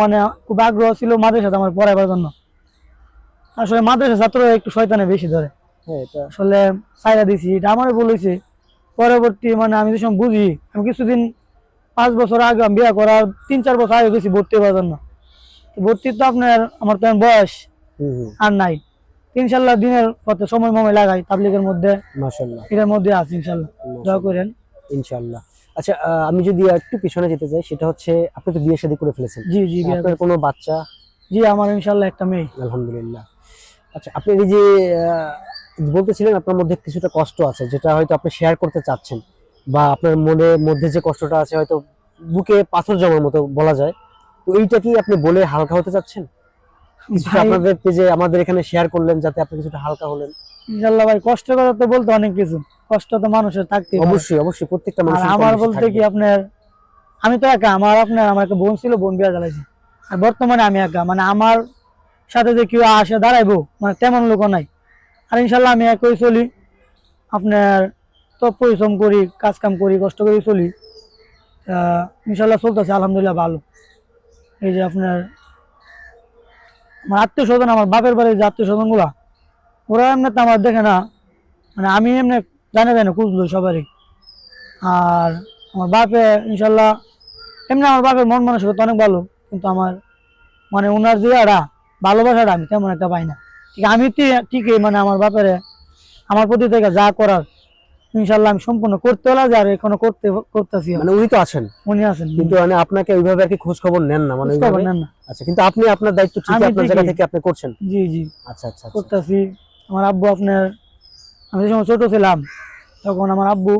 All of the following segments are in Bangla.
মানে খুব আগ্রহ ছিল মাদ্রাসাতে আমার পড়াবার জন্য। আসলে মাদ্রাসা ছাত্র একটু শয়তানে বেশি ধরে। হ্যাঁ আসলে সাইরা দিছি এটা আমারও হয়েছে পরবর্তী মানে আমি যে সময় বুঝি আমি কিছুদিন পাঁচ বছর আগে আমি বিয়ে করার তিন চার বছর আগে গেছি ভর্তি হওয়ার জন্য। ভর্তি তো আপনার আমার তো বয়স আর নাই। ইনশাল্লাহ দিনের পথে সময় মময় লাগাই তাবলিগের মধ্যে এটার মধ্যে আছি ইনশাল্লাহ। দোয়া করেন। ইনশাল্লাহ। আচ্ছা আমি যদি একটু পিছনে যেতে চাই সেটা হচ্ছে আপনি তো বিয়ে শাদী করে ফেলেছেন। জি জি আপনার কোনো বাচ্চা? জি আমার ইনশাল্লাহ একটা মেয়ে। আলহামদুলিল্লাহ। আচ্ছা আপনি এই যে বলতেছিলেন আপনার মধ্যে কিছুটা কষ্ট আছে যেটা হয়তো আপনি শেয়ার করতে চাচ্ছেন বা আপনার মনের মধ্যে যে কষ্টটা আছে হয়তো বুকে পাথর জমার মতো বলা যায়। তো এইটা কি আপনি বলে হালকা হতে চাচ্ছেন? আপনাদের যে আমাদের এখানে শেয়ার করলেন যাতে আপনি কিছুটা হালকা হলেন। ইনশাল্লাহ ভাই কষ্টের কথা তো বলতে অনেক কিছু। কষ্ট তো মানুষের থাকতে অবশ্যই অবশ্যই প্রত্যেকটা আর মানুষের আমার বলতে কি আপনার আমি তো একা আমার আপনার আমার একটা বোন ছিল বোন বিয়া জ্বালাইছি। আর বর্তমানে আমি একা মানে আমার সাথে যে কেউ আসে দাঁড়াইবো মানে তেমন লোকও নাই। আর ইনশাল্লাহ আমি একই চলি। আপনার তো পরিশ্রম করি কাজ কাম করি কষ্ট করে চলি। তা ইনশাল্লাহ চলতেছে আলহামদুলিল্লাহ ভালো। এই যে আপনার আমার আত্মীয় স্বজন আমার বাপের বাড়ির যে আত্মীয় স্বজনগুলা ওরা এমনি তো আমার দেখে না। মানে আমি এমনি জানে জানে খুঁজলো সবারই। আর আমার বাপে ইনশাল্লাহ এমনি আমার বাপের মন মানসিকতা অনেক ভালো কিন্তু আমার মানে ওনার যে একটা ভালোবাসাটা আমি তেমন একটা পাই না। ঠিক আমি ঠিকই মানে আমার বাপের আমার প্রতি থেকে যা করার ইনশাল্লাহ আমি সম্পূর্ণ করতে হলে যে আর এখনও করতে করতেছি। মানে উনি তো আছেন। উনি আছেন। কিন্তু মানে আপনাকে ওইভাবে আর কি খোঁজ খবর নেন না? মানে খবর নেন না। আচ্ছা কিন্তু আপনি আপনার দায়িত্ব ঠিক আপনার জায়গা থেকে আপনি করছেন। জি জি। আচ্ছা আচ্ছা আচ্ছা। করতেছি। আমার আব্বু আপনার, আমি যে সময় ছোট ছিলাম, তখন আমার আব্বু,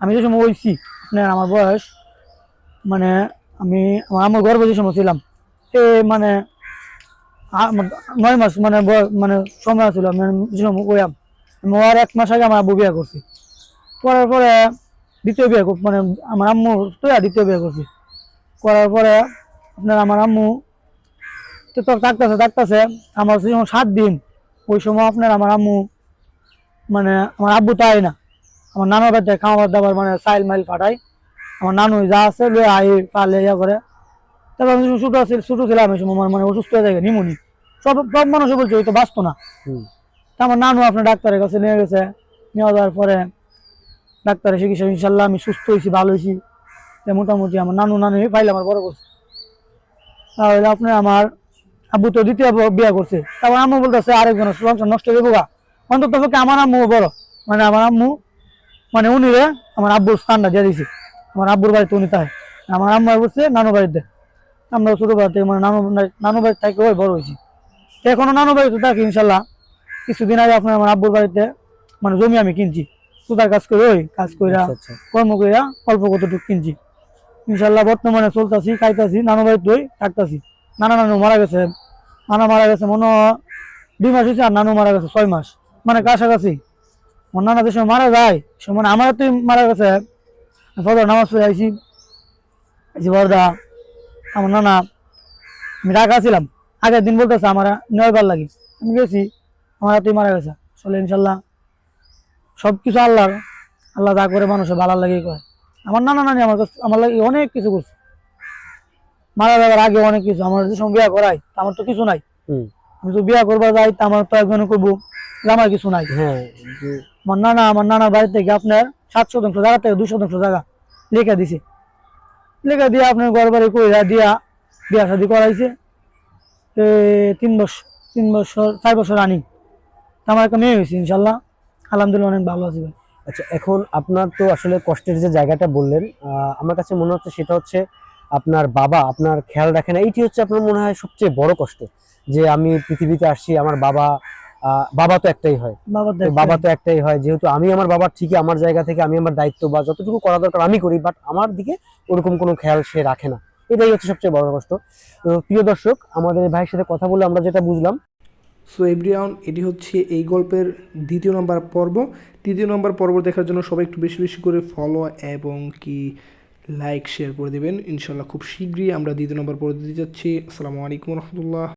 আমি যে সময় হইছি আপনার আমার বয়স মানে আমি, আমার আমার গর্ভ যে সময় ছিলাম, এ মানে মানে নয় মাস মানে মানে সময় ছিল আমি যে সময় কইয়াম আমি এক মাস আগে আমার আব্বু বিয়ে করছি। করার পরে দ্বিতীয় বিয়ে মানে আমার আম্মু তো দ্বিতীয় বিয়ে করছি। করার পরে আপনার আমার আম্মু তো ডাকতেছে ডাকতেছে আমার সাত দিন ওই সময় আপনার আমার আম্মু মানে আমার আব্বু তাই না। আমার নানার বাড়িতে খাওয়ার দাবার মানে সাইল মাইল ফাটাই আমার নানু যা আছে লয়ে আই পালে ইয়া করে। তারপর আমি ছোটো ছিল ছোটো ছিলাম এই সময় আমার মানে অসুস্থ হয়ে যায় নিমুনি। সব সব মানুষও বলছে ওই তো বাঁচতো না। তা আমার নানু আপনার ডাক্তারের কাছে নিয়ে গেছে। নিয়ে যাওয়ার পরে ডাক্তারের চিকিৎসা ইনশাল্লাহ আমি সুস্থ হয়েছি ভালো হয়েছি। মোটামুটি আমার নানু নানু পাইলে আমার বড় করছে। তাহলে আপনার আমার আব্বু তো দ্বিতীয় বিয়ে করছে। তারপর আম্মু বলতেছে আরেকজনের সংসার নষ্ট হয়ে গা। অন্তত পক্ষে আমার আম্মু বড়। মানে আমার আম্মু মানে উনি রে আমার আব্বুর স্থানটা দিয়ে দিছে। আমার আব্বুর বাড়িতে উনি তাই আমার আম্মু বলছে নানু বাড়িতে আমরা ছোট বাড়ি থেকে মানে নানু নানু বাড়ি থেকে ওই বড় হয়েছি। এখনও নানু বাড়িতে থাকি ইনশাল্লাহ। কিছুদিন আগে আপনার আমার আব্বুর বাড়িতে মানে জমি আমি কিনছি। সুতার কাজ করে ওই কাজ কইরা আচ্ছা আচ্ছা। কর্ম কইরা অল্প কতটুকু কিনছি। ইনশাল্লাহ বর্তমানে চলতেছি খাইতাছি নানু বাড়িতে ওই থাকতাছি নানা নানু মারা গেছে নানা মারা গেছে, মনে দুই মাস হয়েছে আর নানু মারা গেছে, ছয় মাস। মানে কাছাকাছি। আমার নানা যে সময় মারা যায়, সে মানে আমার তুই মারা গেছে। ফজর নামাজ পড়ে আইছি। আইছি বরদা আমার নানা, আমি ঢাকা ছিলাম। আগের দিন বলতেছে আমার নয়বার লাগে। আমি গেছি, আমার তুই মারা গেছে। আসলে ইনশাল্লাহ। সব কিছু আল্লাহর। আল্লাহ যা করে মানুষের ভালো লাগে করে। আমার নানা নানি আমার কাছে আমার লাগে অনেক কিছু করছে। মারা যাওয়ার আগে অনেক কিছু আমার যে সময় বিয়া করাই আমার তো কিছু নাই। আমি তো বিয়া করবার যাই আমার তো একজনে করব আমার কিছু নাই। হ্যাঁ আমার নানা আমার নানার বাড়ি থেকে আপনার সাত শতাংশ জায়গা থেকে দুই শতাংশ জায়গা লেখা দিছে। লেখা দিয়ে আপনার ঘর বাড়ি কইরা দিয়া বিয়া শাদি করাইছে। তিন বছর তিন বছর চার বছর রানি আমার একটা মেয়ে হয়েছে ইনশাল্লাহ। আলহামদুলিল্লাহ অনেক ভালো আছি ভাই। আচ্ছা এখন আপনার তো আসলে কষ্টের যে জায়গাটা বললেন আহ, আমার কাছে মনে হচ্ছে সেটা হচ্ছে আপনার বাবা আপনার খেয়াল রাখে না এইটি হচ্ছে আপনার মনে হয় সবচেয়ে বড় কষ্ট যে আমি পৃথিবীতে আসছি আমার বাবা বাবা তো একটাই হয়। বাবা তো একটাই। হয় যেহেতু আমি আমার বাবার ঠিকই আমার জায়গা থেকে আমি আমার দায়িত্ব বা যতটুকু করা দরকার আমি করি বাট আমার দিকে ওরকম কোনো খেয়াল সে রাখে না। এটাই হচ্ছে সবচেয়ে বড় কষ্ট। তো প্রিয় দর্শক আমাদের ভাইয়ের সাথে কথা বলে আমরা যেটা বুঝলাম। সো এভরিওয়ান এটি হচ্ছে এই গল্পের দ্বিতীয় নম্বর পর্ব। তৃতীয় নম্বর পর্ব দেখার জন্য সবাই একটু বেশি বেশি করে ফলো এবং কি লাইক শেয়ার করে দেবেন। ইনশাল্লাহ খুব শীঘ্রই আমরা দ্বিতীয় নম্বর পর্ব দিতে যাচ্ছি। আসসালামু আলাইকুম রহমতুল্লাহ।